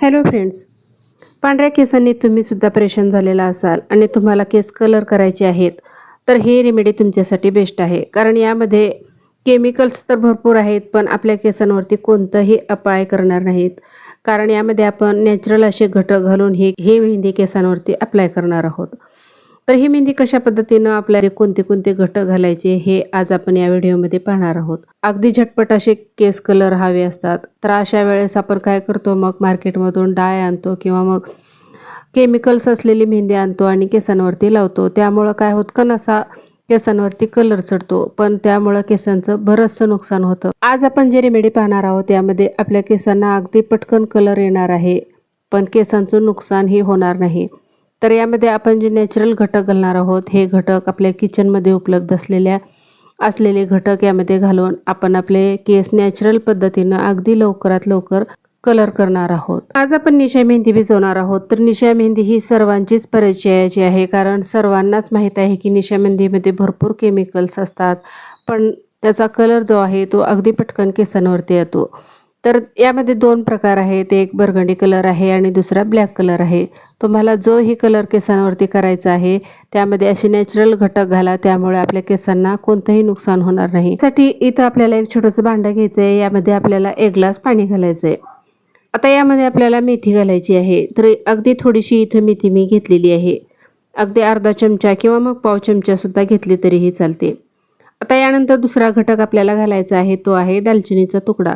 Hello friends पांढऱ्या केसांनी तुम्हीसुद्धा परेशान झालेला असाल आणि तुम्हाला केस कलर करायचे आहेत तर हे रेमेडी तुमच्यासाठी बेस्ट आहे. कारण यामध्ये केमिकल्स तर भरपूर आहेत पण आपल्या केसांवरती कोणतंही अपाय करणार नाहीत. कारण यामध्ये आपण नॅचरल असे घटक घालून हे हे मेहंदी केसांवरती अप्लाय करणार आहोत. तर ही मेहंदी कशा पद्धतीनं आपल्याला कोणते कोणते घटक घालायचे हे आज आपण या व्हिडिओमध्ये पाहणार आहोत. अगदी झटपट असे केस कलर हवे असतात. तर अशा वेळेस आपण काय करतो? मग मार्केटमधून डाय आणतो किंवा मग केमिकल्स असलेली मेहंदी आणतो आणि केसांवरती लावतो. त्यामुळं काय होत? कण असा केसांवरती कलर चढतो. पण त्यामुळं केसांचं बरंचसं नुकसान होतं. आज आपण जे रेमेडी पाहणार आहोत यामध्ये आपल्या केसांना अगदी पटकन कलर येणार आहे. पण केसांचं नुकसानही होणार नाही. तर यामध्ये आपण जे नॅचरल घटक घालणार आहोत हे घटक आपल्या किचनमध्ये उपलब्ध असलेल्या असलेले घटक यामध्ये घालून आपण आपले केस नॅचरल पद्धतीनं अगदी लवकरात लवकर कलर करणार आहोत. आज आपण निशा मेहंदी भिजवणार आहोत. तर निशा मेहंदी ही सर्वांचीच परिचयाची आहे कारण सर्वांनाच माहीत आहे की निशा मेहंदीमध्ये भरपूर केमिकल्स असतात पण त्याचा कलर जो आहे तो अगदी पटकन केसांवरती येतो. तर यामध्ये दोन प्रकार आहेत. एक बर्गंडी कलर आहे आणि दुसरा ब्लॅक कलर आहे. तुम्हाला जोही कलर केसांवरती करायचा आहे. त्यामध्ये असे नॅचरल घटक घाला. त्यामुळे आपल्या केसांना कोणतंही नुकसान होणार नाही. साठी इथं आपल्याला एक छोटंसं भांडं घ्यायचं आहे. यामध्ये आपल्याला एक ग्लास पाणी घालायचं आहे. आता यामध्ये आपल्याला मेथी घालायची आहे. तर अगदी थोडीशी इथं मेथी मी घेतलेली आहे. अगदी अर्धा चमचा किंवा मग पाव चमचासुद्धा घेतली तरीही चालते. आता यानंतर दुसरा घटक आपल्याला घालायचा आहे. तो आहे दालचिनीचा तुकडा.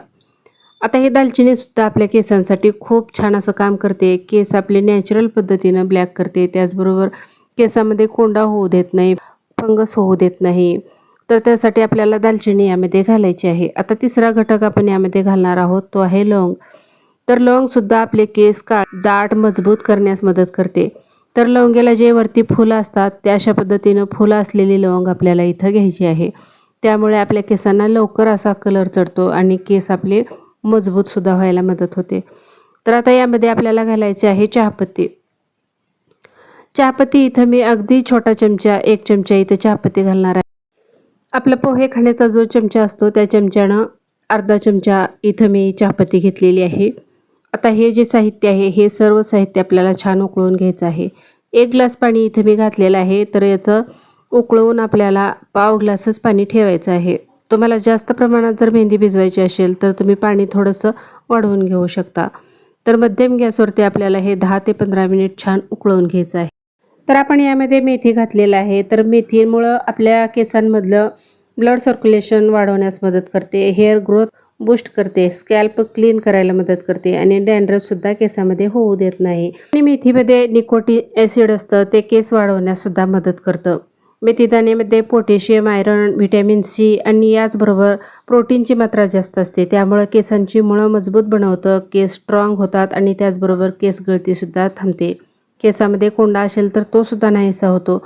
आता हे दालचिनीसुद्धा आपल्या केसांसाठी खूप छान असं काम करते. केस आपले नॅचरल पद्धतीनं ब्लॅक करते. त्याचबरोबर केसामध्ये कोंडा होऊ देत नाही फंगस होऊ देत नाही. तर त्यासाठी आपल्याला दालचिनी यामध्ये घालायची आहे. आता तिसरा घटक आपण यामध्ये घालणार आहोत तो आहे लवंग. तर लवंगसुद्धा आपले केस का दाट मजबूत करण्यास मदत करते. तर लवंगेला जे वरती फुलं असतात त्या अशा पद्धतीनं फुलं असलेली लवंग आपल्याला इथं घ्यायची आहे. त्यामुळे आपल्या केसांना लवकर असा कलर चढतो आणि केस आपले मजबूतसुद्धा व्हायला मदत होते. तर आता यामध्ये आपल्याला घालायचे आहे चहापत्ती. चहापत्ती इथं मी अगदी छोटा चमचा एक चमचा इथं चहापत्ती घालणार आहे. आपला पोहे खाण्याचा जो चमचा असतो त्या चमच्यानं अर्धा चमचा इथं मी चहापत्ती घेतलेली आहे. आता हे जे साहित्य आहे हे सर्व साहित्य आपल्याला छान उकळून घ्यायचं आहे. एक ग्लास पाणी इथं मी घातलेलं आहे तर याचं उकळवून आपल्याला पाव ग्लासच पाणी ठेवायचं आहे. तुम्हाला जास्त प्रमाणात जर मेहंदी भिजवायची असेल तर तुम्ही पाणी थोडंसं वाढवून घेऊ शकता. तर मध्यम गॅसवरती आपल्याला हे दहा ते पंधरा मिनिट छान उकळवून घ्यायचं आहे. तर आपण यामध्ये मेथी घातलेलं आहे. तर मेथीमुळं आपल्या केसांमधलं ब्लड सर्क्युलेशन वाढवण्यास मदत करते हेअर ग्रोथ बूस्ट करते स्कॅल्प क्लीन करायला मदत करते आणि डॅन्ड्रफसुद्धा केसामध्ये होऊ देत नाही. आणि मेथीमध्ये निकोटी ॲसिड असतं ते केस वाढवण्यास सुद्धा मदत करतं. मेथीदाण्यामध्ये पोटॅशियम आयरन व्हिटॅमिन सी आणि याचबरोबर प्रोटीनची मात्रा जास्त असते. त्यामुळं केसांची मुळं मजबूत बनवतं केस स्ट्रॉंग होतात आणि त्याचबरोबर केस गळतीसुद्धा थांबते. केसामध्ये कोंडा असेल तर तो सुद्धा नाहीसा होतो.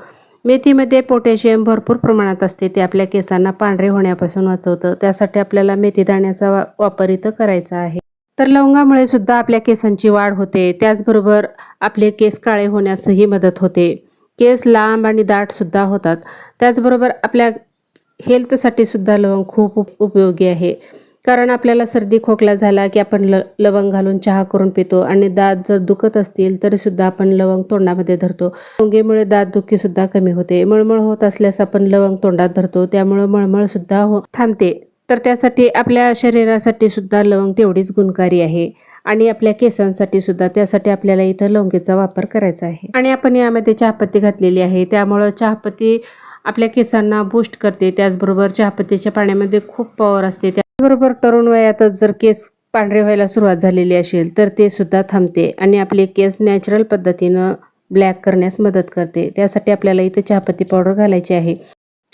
मेथीमध्ये पोटॅशियम भरपूर प्रमाणात असते. ते आपल्या केसांना पांढरे होण्यापासून वाचवतं. त्यासाठी आपल्याला मेथीदाण्याचा वा वापर इथं करायचा आहे. तर लवंगामुळे सुद्धा आपल्या केसांची वाढ होते. त्याचबरोबर आपले केस काळे होण्यासही मदत होते. केस लांब आणि दाटसुद्धा होतात. त्याचबरोबर आपल्या हेल्थसाठी सुद्धा लवंग खूप उप उपयोगी आहे. कारण आपल्याला सर्दी खोकला झाला की आपण ल लवंग घालून चहा करून पितो आणि दात जर दुखत असतील तरीसुद्धा आपण लवंग तोंडामध्ये धरतो. लवंगेमुळे दात दुखीसुद्धा कमी होते. मळमळ होत असल्यास आपण लवंग तोंडात धरतो. त्यामुळं मळमळसुद्धा हो थांबते. तर त्यासाठी आपल्या शरीरासाठी सुद्धा लवंग तेवढीच गुणकारी आहे. आणि आपल्या केसांसाठी सुद्धा. त्यासाठी आपल्याला इथं लवंगेचा वापर करायचा आहे. आणि आपण यामध्ये चहापत्ती घातलेली आहे. त्यामुळं चहापत्ती आपल्या केसांना बूस्ट करते. त्याचबरोबर चहापत्तीच्या पाण्यामध्ये खूप पॉवर असते. त्याचबरोबर तरुण वयातच जर केस पांढरे व्हायला सुरुवात झालेली असेल तर ते सुद्धा थांबते आणि आपले केस नॅचरल पद्धतीनं ब्लॅक करण्यास मदत करते. त्यासाठी आपल्याला इथं चहापत्ती पावडर घालायची आहे.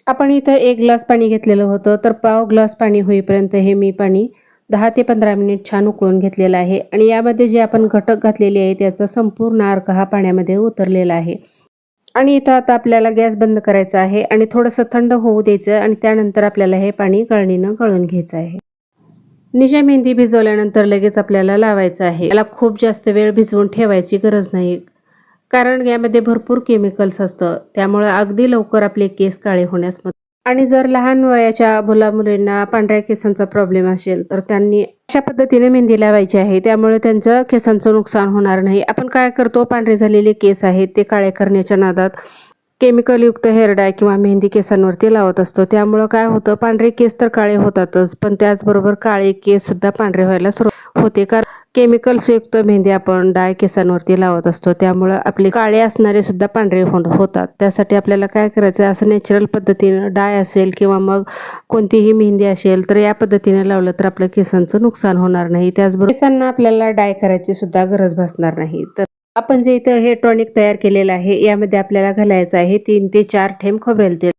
आपण इथं एक ग्लास पाणी घेतलेलं होतं तर पाव ग्लास पाणी होईपर्यंत हे मी पाणी दहा ते पंधरा मिनिट छान उकळून घेतलेलं आहे आणि यामध्ये जे आपण घटक घातलेले आहे त्याचा संपूर्ण अर्क हा पाण्यामध्ये उतरलेला आहे. आणि इथं आता आपल्याला गॅस बंद करायचा आहे आणि थोडंसं थंड होऊ द्यायचं आणि त्यानंतर आपल्याला हे पाणी गळणीनं गळून घ्यायचं आहे. निजा मेहंदी भिजवल्यानंतर लगेच आपल्याला लावायचं आहे. याला खूप जास्त वेळ भिजवून ठेवायची गरज नाही. कारण यामध्ये भरपूर केमिकल्स असतं. त्यामुळे अगदी लवकर आपले केस काळे होण्यास मदत आणि जर लहान वयाच्या मुला मुलींना पांढऱ्या केसांचा प्रॉब्लेम असेल तर त्यांनी अशा पद्धतीने मेहंदी लावायची आहे. त्यामुळे त्यांचं केसांचं नुकसान होणार नाही. आपण काय करतो? पांढरे झालेले केस आहेत ते काळे करण्याच्या नादात केमिकलयुक्त हेअर डाय किंवा मेहंदी केसांवरती लावत असतो. त्यामुळं काय होतं पांढरे केस तर काळे होतातच पण त्याचबरोबर काळे केस सुद्धा पांढरे व्हायला सुरुवात होते. कारण केमिकल्सयुक्त मेहंदी आपण डाय केसांवरती लावत असतो. त्यामुळं आपले काळे असणारे सुद्धा पांढरे हो होतात. त्यासाठी आपल्याला काय करायचं असं नॅचरल पद्धतीनं डाय असेल किंवा मग कोणतीही मेहंदी असेल तर या पद्धतीने लावलं तर आपल्या केसांचं नुकसान होणार नाही. त्याचबरोबर केसांना आपल्याला डाय करायची सुद्धा गरज भासणार नाही. तर आपण जे इथं हे टॉनिक तयार केलेलं आहे यामध्ये आपल्याला घालायचं आहे तीन ते चार थेंब खोबरेल तेल.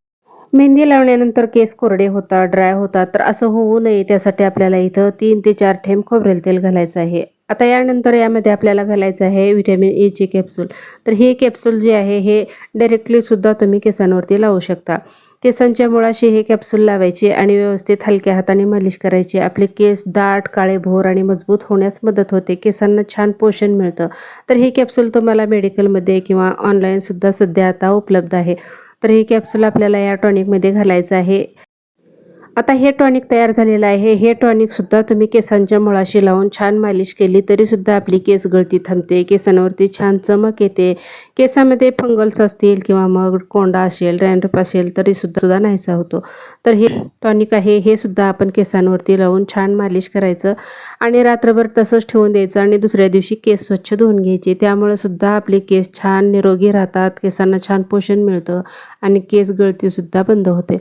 मेहंदी लावल्यानंतर केस कोरडे होतात ड्राय होतात तर असं होऊ नये त्यासाठी आपल्याला इथं तीन ते चार थेंब खोबरेल तेल घालायचं आहे. आता यानंतर यामध्ये आपल्याला घालायचं आहे व्हिटॅमिन ईची कॅप्सूल तर हे कॅप्सूल जे आहे हे डायरेक्टली सुद्धा तुम्ही केसांवरती लावू शकता. केसांच्या मुळाशी हे कॅप्सूल लावायचे आणि व्यवस्थित हलक्या हाताने मालिश करायची. आपले केस दाट काळे भोर आणि मजबूत होण्यास मदत होते. केसांना छान पोषण मिळतं. तर हे कॅप्सूल तुम्हाला मेडिकलमध्ये किंवा ऑनलाईनसुद्धा सध्या आता उपलब्ध आहे. तर हे कॅप्सूल आपल्याला या टॉनिकमध्ये घालायचं आहे. आता हे टॉनिक तयार झालेलं आहे. हे टॉनिकसुद्धा तुम्ही केसांच्या मुळाशी लावून छान मालिश केली तरीसुद्धा आपली केस गळती थांबते. केसांवरती छान चमक येते. केसामध्ये फंगल्स असतील किंवा मग कोंडा असेल रँड्रप असेल तरीसुद्धा सुद्धा नाहीसा होतो. तर हे टॉनिक आहे. हे सुद्धा आपण केसांवरती लावून छान मालिश करायचं आणि रात्रभर तसंच ठेवून द्यायचं आणि दुसऱ्या दिवशी केस स्वच्छ धुवून घ्यायचे. त्यामुळे सुद्धा आपले केस छान निरोगी राहतात. केसांना छान पोषण मिळतं आणि केस गळतीसुद्धा बंद होते.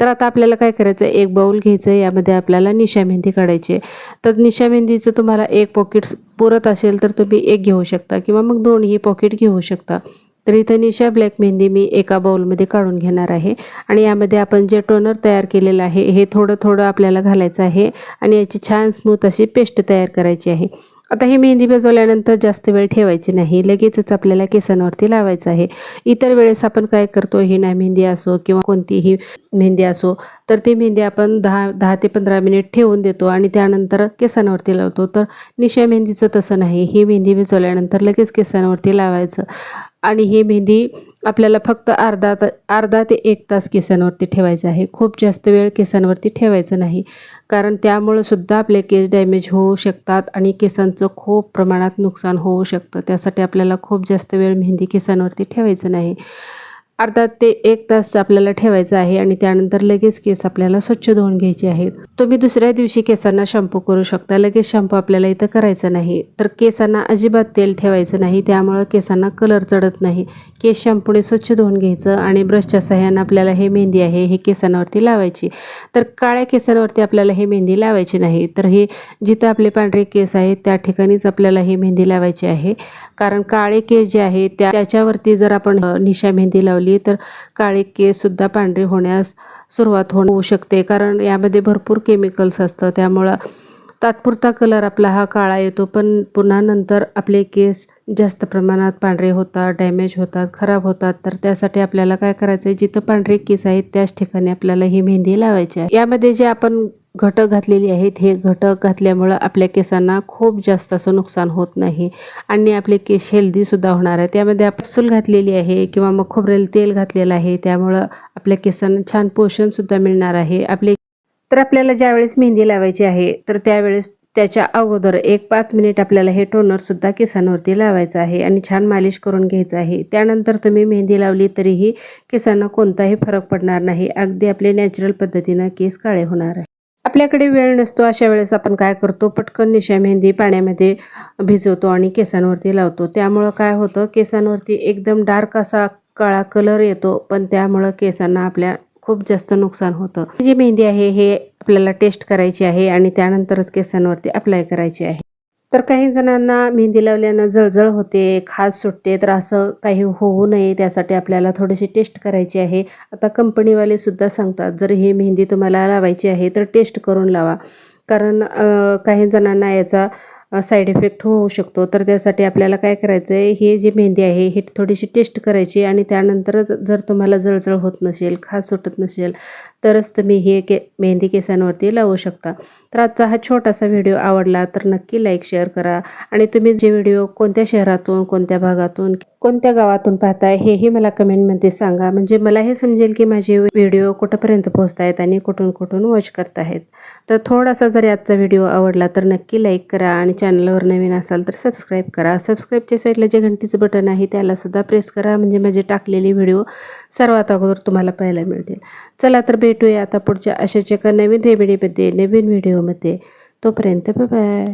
तर आता आपल्याला काय करायचं आहे? एक बाऊल घ्यायचं आहे. यामध्ये आपल्याला निशा मेहंदी काढायची आहे. तर निशा मेहंदीचं तुम्हाला एक पॉकेट्स पुरत असेल तर तुम्ही एक घेऊ शकता किंवा मग दोनही पॉकेट घेऊ शकता. तर इथं निशा ब्लॅक मेहंदी मी एका बाऊलमध्ये काढून घेणार आहे. आणि यामध्ये आपण जे टोनर तयार केलेलं आहे हे थोडं थोडं आपल्याला घालायचं आहे. आणि याची छान स्मूथ अशी पेस्ट तयार करायची आहे. आता ही मेहंदी भिजवल्यानंतर जास्त वेळ ठेवायची नाही. लगेचच आपल्याला केसांवरती लावायचं आहे. इतर वेळेस आपण काय करतो हिना मेहंदी असो किंवा कोणतीही मेहंदी असो तर ती मेहंदी आपण दहा दहा ते पंधरा मिनिट ठेवून देतो आणि त्यानंतर केसांवरती लावतो. तर निशा मेहंदीचं तसं नाही. ही मेहंदी भिजवल्यानंतर लगेच केसांवरती लावायचं. आणि ही मेहंदी आपल्याला फक्त अर्धा ता अर्धा ते एक तास केसांवरती ठेवायचं आहे. खूप जास्त वेळ केसांवरती ठेवायचं नाही. कारण त्यामुळं सुद्धा आपले केस डॅमेज होऊ शकतात आणि केसांचं खूप प्रमाणात नुकसान होऊ शकतं. त्यासाठी आपल्याला खूप जास्त वेळ मेहंदी केसांवरती ठेवायचं नाही. अर्धा ते एक तास आपल्याला ठेवायचं आहे आणि त्यानंतर लगेच केस आपल्याला स्वच्छ धुवून घ्यायचे आहेत तुम्ही दुसऱ्या दिवशी केसांना शॅम्पू करू शकता. लगेच शॅम्पू आपल्याला इथं करायचं नाही. तर केसांना अजिबात तेल ठेवायचं नाही. त्यामुळं केसांना कलर चढत नाही. केस शॅम्पूने स्वच्छ धुवून घ्यायचं आणि ब्रशच्या सहाय्यानं आपल्याला हे मेहंदी आहे हे केसांवरती लावायची. तर काळ्या केसांवरती आपल्याला हे मेहंदी लावायची नाही. तर हे जिथं आपले पांढरे केस आहेत त्या ठिकाणीच आपल्याला ही मेहंदी लावायची आहे. कारण काळे केस जे आहेत त्या त्याच्यावरती जर आपण निशा मेहंदी लावली तर काळे केससुद्धा पांढरे होण्यास सुरुवात होऊ शकते. कारण यामध्ये भरपूर केमिकल्स असतं. त्यामुळं तात्पुरता कलर आपला हा काळा येतो. पण पुन्हा नंतर आपले केस जास्त प्रमाणात पांढरे होतात डॅमेज होतात खराब होतात. तर त्यासाठी आपल्याला काय करायचं आहे जिथं पांढरे केस आहेत त्याच ठिकाणी आपल्याला ही मेहंदी लावायची आहे. यामध्ये जे आपण घटक घातलेली आहेत. हे घटक घातल्यामुळं आपल्या केसांना खूप जास्त असं नुकसान होत नाही आणि आपले केस हेल्दीसुद्धा होणार आहे. त्यामध्ये आपसूल घातलेली आहे किंवा मग खोबरेल तेल घातलेलं आहे. त्यामुळं आपल्या केसांना छान पोषणसुद्धा मिळणार आहे. आपले तर आपल्याला ज्यावेळेस मेहंदी लावायची आहे तर त्यावेळेस त्याच्या अगोदर एक पाच मिनिट आपल्याला हे टोनरसुद्धा केसांवरती लावायचं आहे आणि छान मालिश करून घ्यायचं आहे. त्यानंतर तुम्ही मेहंदी लावली तरीही केसांना कोणताही फरक पडणार नाही. अगदी आपले नॅचरल पद्धतीनं केस काळे होणार आहे. आपल्याकडे वेळ नसतो अशा वेळेस आपण काय करतो? पटकन निशा मेहंदी पाण्यामध्ये भिजवतो आणि केसांवरती लावतो. त्यामुळं काय होतं? केसांवरती एकदम डार्क असा काळा कलर येतो पण त्यामुळं केसांना आपल्या खूप जास्त नुकसान होतं. जी मेहंदी आहे हे आपल्याला टेस्ट करायची आहे आणि त्यानंतरच केसांवरती अप्लाय करायची आहे. तर काही जणांना मेहंदी लावल्यानं जळजळ होते खाज सुटते तर असं काही होऊ नये त्यासाठी आपल्याला थोडीशी टेस्ट करायची आहे. आता कंपनीवाले सुद्धा सांगतात जर ही मेहंदी तुम्हाला लावायची आहे तर टेस्ट करून लावा. कारण काही जणांना याचा साईड इफेक्ट होऊ शकतो. तर त्यासाठी आपल्याला काय करायचं आहे ही जी मेहंदी आहे ही थोडीशी टेस्ट करायची आणि त्यानंतरच जर तुम्हाला जळजळ होत नसेल खास सुटत नसेल तरच तुम्ही हे के मेहंदी केसांवरती लावू शकता. तर आजचा हा छोटासा व्हिडिओ आवडला तर नक्की लाईक शेअर करा. आणि तुम्ही जे व्हिडिओ कोणत्या शहरातून कोणत्या भागातून कोणत्या गावातून पाहताय हेही मला कमेंटमध्ये सांगा. म्हणजे मला हे समजेल की माझे व्हिडिओ कुठंपर्यंत पोहोचत आहेत आणि कुठून कुठून वॉच करतायत तर थोडासा जरी आजचा व्हिडिओ आवडला तर नक्की लाईक करा आणि चॅनलवर नवीन असाल तर सबस्क्राईब करा. सबस्क्राईबच्या साईडला जे घंटीचं बटन आहे त्यालासुद्धा प्रेस करा. म्हणजे माझे टाकलेले व्हिडिओ सर्वात अगोदर तुम्हाला पाहायला मिळतील. चला तर भेटूया आता पुढच्या अशाच एका नवीन रेमेडीमध्ये नवीन व्हिडिओमध्ये तोपर्यंत बाय